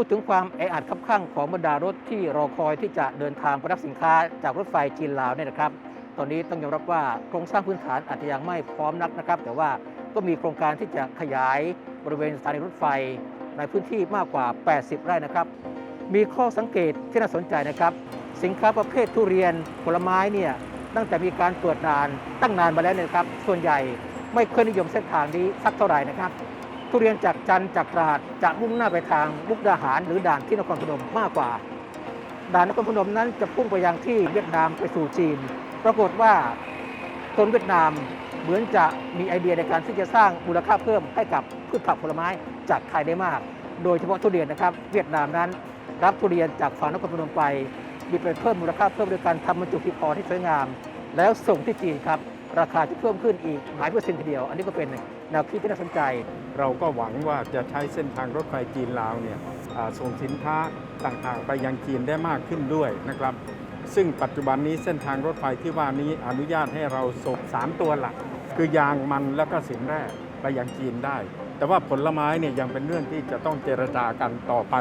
พูดถึงความแออัดคับข้างของบรรดารถที่รอคอยที่จะเดินทางไปรับสินค้าจากรถไฟจีนลาวเนี่ยนะครับ ตอนนี้ต้องยอมรับว่าโครงสร้างพื้นฐานอาจจะยังไม่พร้อมนักนะครับ แต่ว่าก็มีโครงการที่จะขยายบริเวณสถานีรถไฟในพื้นที่มากกว่า 80 ไร่นะครับ มีข้อสังเกตที่น่าสนใจนะครับ สินค้าประเภททุเรียนผลไม้เนี่ยตั้งแต่มีการเปิดนานตั้งนานมาแล้วเนะครับ ส่วนใหญ่ไม่เคยนิยมเส้นทางนี้สักเท่าไหร่นะครับ ทุเรียนจากจันจากตราดจะมุ่งหน้าไปทางมุกดาหารหรือด่านที่นครพนมมากกว่า ด่านนครพนมนั้นจะพุ่งไปยังที่เวียดนามไปสู่จีน ปรากฏว่าคนเวียดนามเหมือนจะมีไอเดียในการที่จะสร้างมูลค่าเพิ่มให้กับพืชผักผลไม้จากไทยได้มาก โดยเฉพาะทุเรียนนะครับ เวียดนามนั้น รับทุเรียนจากฝั่งนครพนมไปมีไปเพิ่มมูลค่าเพิ่มโดยการทำบรรจุที่พอที่สวยงาม แล้วส่งที่จีนครับ ราคาจะเพิ่มขึ้นอีกหลายเปอร์เซ็นต์ทีเดียว อันนี้ก็เป็น แนวคิดที่น่าสนใจ เราก็หวังว่าจะใช้เส้นทางรถไฟจีนลาวเนี่ยส่งสินค้าต่างๆ ไปยังจีนได้มากขึ้นด้วยนะครับ ซึ่งปัจจุบันนี้เส้นทางรถไฟที่ว่านี้อนุญาตให้เราส่งสามตัวหลัก คือยางมันแล้วก็สินแร่ไปยังจีนได้ แต่ว่าผลไม้เนี่ยยังเป็นเรื่องที่จะต้องเจรจากันต่อไป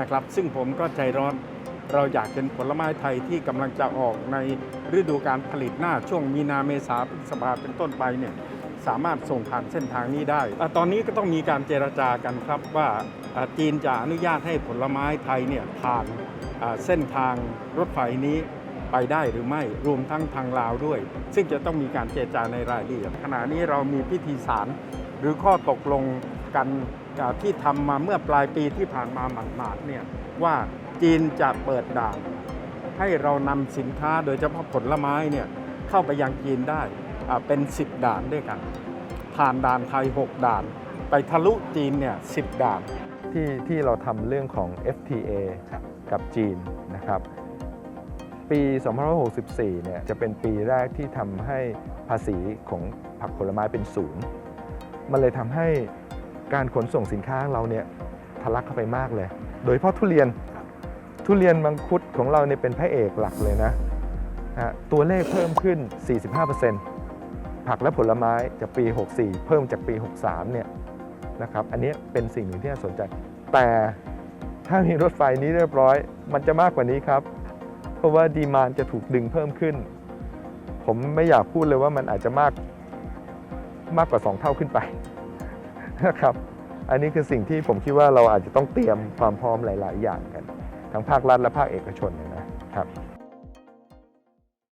นะครับ ซึ่งผมก็ใจร้อนเราอยากเห็นผลไม้ไทยที่กำลังจะออกในฤดูการผลิตหน้าช่วงมีนาเมษาพฤษภาเป็นต้นไปเนี่ย สามารถส่งผ่านเส้นทางนี้ได้อ่ตอนนี้ก็ต้องมีการเจรจากันครับว่าจีนจะอนุญาตให้ผลไม้ไทยเนี่ยผ่านเส้นทางรถไฟนี้ไปได้หรือไม่รวมทั้งทางลาวด้วย ซึ่งจะต้องมีการเจรจาในรายละเอียดขณะนี้เรามีพิธีสารหรือข้อตกลงกันที่ทำมาเมื่อปลายปีที่ผ่านมาหมาดๆเนี่ยว่าจีนจะเปิดด่านให้เรานำสินค้าโดยเฉพาะผลไม้เนี่ยเข้าไปยังจีนได้ เป็น 10 ด่านด้วยกัน ผ่านด่านไทย 6 ด่าน ไปทะลุจีนเนี่ย10ด่านที่ที่เราทำเรื่องของ FTA ครับกับจีนนะครับ ปี 2564 เนี่ยจะเป็นปีแรกที่ทำให้ภาษีของผักผลไม้เป็นศูนย์ มันเลยทำให้การขนส่งสินค้าของเราเนี่ยทะลักเข้าไปมากเลย โดยเฉพาะทุเรียน ทุเรียนมังคุดของเราเนี่ยเป็นพระเอกหลักเลยนะฮะตัวเลขเพิ่มขึ้น 45% ผักและผลไม้จากปี 64 เพิ่มจากปี 63 เนี่ยนะครับ อันนี้เป็นสิ่งหนึ่งที่น่าสนใจ แต่ถ้ามีรถไฟนี้เรียบร้อย มันจะมากกว่านี้ครับ เพราะว่าดีมานจะถูกดึงเพิ่มขึ้น ผมไม่อยากพูดเลยว่ามันอาจจะมากมากกว่า 2 เท่าขึ้นไปนะครับ อันนี้คือสิ่งที่ผมคิดว่าเราอาจจะต้องเตรียมความพร้อมหลาย ๆ อย่างกัน ทั้งภาครัฐและภาคเอกชนนนะครับ